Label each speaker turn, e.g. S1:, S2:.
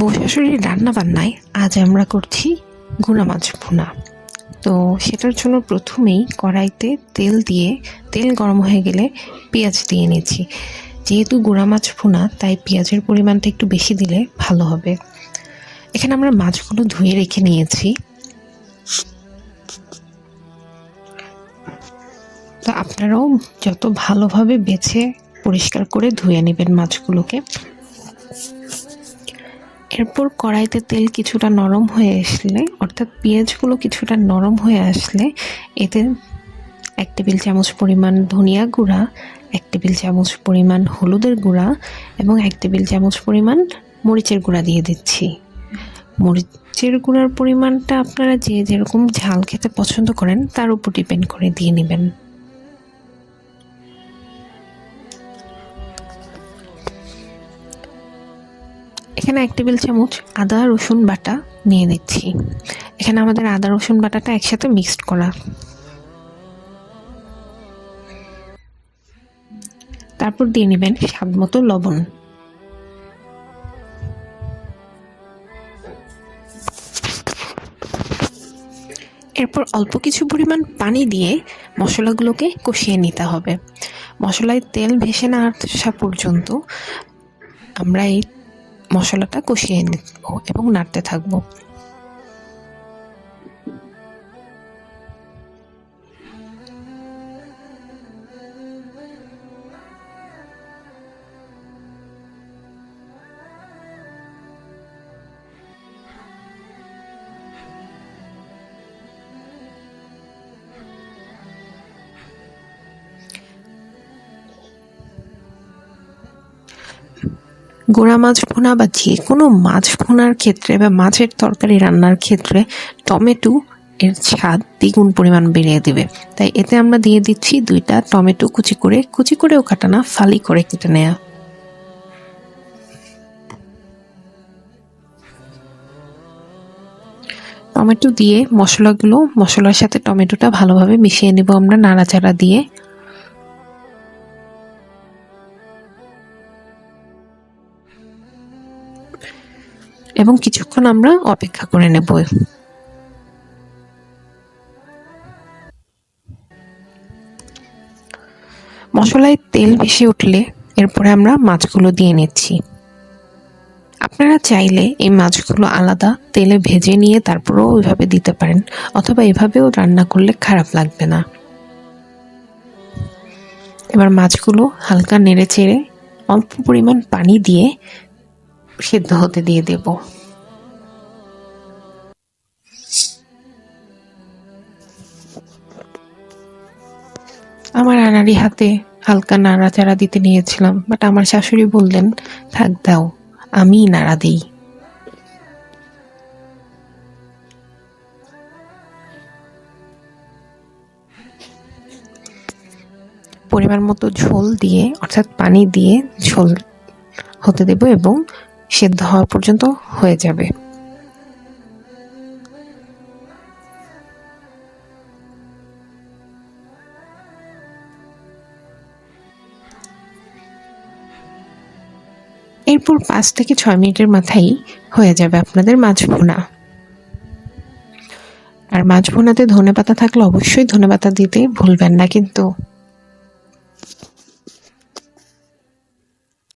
S1: বৌশাশুড়ির রান্না বান্নায় আজ আমরা করছি গুঁড়া মাছ ভুনা। তো সেটার জন্য প্রথমেই কড়াইতে তেল দিয়ে, তেল গরম হয়ে গেলে পেঁয়াজ দিয়ে নিচ্ছি। যেহেতু গুঁড়া মাছ ভুনা, তাই পেঁয়াজের পরিমাণটা একটু বেশি দিলে ভালো হবে। এখানে আমরা মাছগুলো ধুয়ে রেখে নিয়েছি। তো আপনারাও যত ভালোভাবে বেছে, পরিষ্কার করে ধুয়ে নেবেন মাছগুলোকে। এরপর কড়াইতে তেল কিছুটা নরম হয়ে আসলে, অর্থাৎ পেঁয়াজগুলো কিছুটা নরম হয়ে আসলে, এতে এক টেবিল চামচ পরিমাণ ধনিয়া গুঁড়া, এক টেবিল চামচ পরিমাণ হলুদের গুঁড়া এবং এক টেবিল চামচ পরিমাণ মরিচের গুঁড়া দিয়ে দিচ্ছি। মরিচের গুঁড়ার পরিমাণটা আপনারা যে যেরকম ঝাল খেতে পছন্দ করেন, তার উপর ডিপেন্ড করে দিয়ে নেবেন। এখানে এক টেবিল চামচ আদা, রসুন বাটা নিয়ে নিচ্ছি। এখানে আমাদের আদা, রসুন বাটাটা একসাথে মিক্সড করা। তারপর দিয়ে নেবেন স্বাদ মতো লবণ। এরপর অল্প কিছু পরিমাণ পানি দিয়ে মশলাগুলোকে কষিয়ে নিতে হবে। মশলায় তেল ভেসে না আসা পর্যন্ত আমরা এই মশলাটা কষিয়ে নেব এবং নাড়তে থাকব। গুঁড়া মাছ ভুনা বা যে কোনো মাছ ভুনার ক্ষেত্রে বা মাছের তরকারি রান্নার ক্ষেত্রে টমেটো এর স্বাদ দ্বিগুণ পরিমাণ বেড়ে দেবে। তাই এতে আমরা দিয়ে দিচ্ছি দুইটা টমেটো কুচি করে, কুচি করেও কাটানা ফালি করে কেটে নেয়া। টমেটো দিয়ে মশলাগুলো, মশলার সাথে টমেটোটা ভালোভাবে মিশিয়ে নেব আমরা নাড়াচাড়া দিয়ে। এবং কিছুক্ষণ আমরা অপেক্ষা করে নেব। মশলায় তেল বেশি উঠলে এরপরে আমরা মাছগুলো দিয়ে নিচ্ছি। আপনারা চাইলে এই মাছগুলো আলাদা তেলে ভেজে নিয়ে তারপরেও ওইভাবে দিতে পারেন, অথবা এভাবেও রান্না করলে খারাপ লাগবে না। এবার মাছগুলো হালকা নেড়ে চেড়ে অল্প পরিমাণ পানি দিয়ে সেদ্ধ হতে দিয়ে দেব। আমার আনাড়ি হাতে হালকা নাড়াচাড়া দিতে নিয়েছিলাম বাট আমার শাশুড়ি বললেন, থাক, দাও, আমিই নাড়া দিই। পরিমাণ মতো ঝোল দিয়ে, অর্থাৎ পানি দিয়ে ঝোল হতে দেব এবং সেদ্ধ হওয়া পর্যন্ত হয়ে যাবে। এরপর পাঁচ থেকে ছয় মিনিটের মাথায় হয়ে যাবে আপনাদের মাছ ভুনা। আর মাছ ভুনাতে ধনে পাতা থাকলে অবশ্যই ধনে পাতা দিতে ভুলবেন না কিন্তু।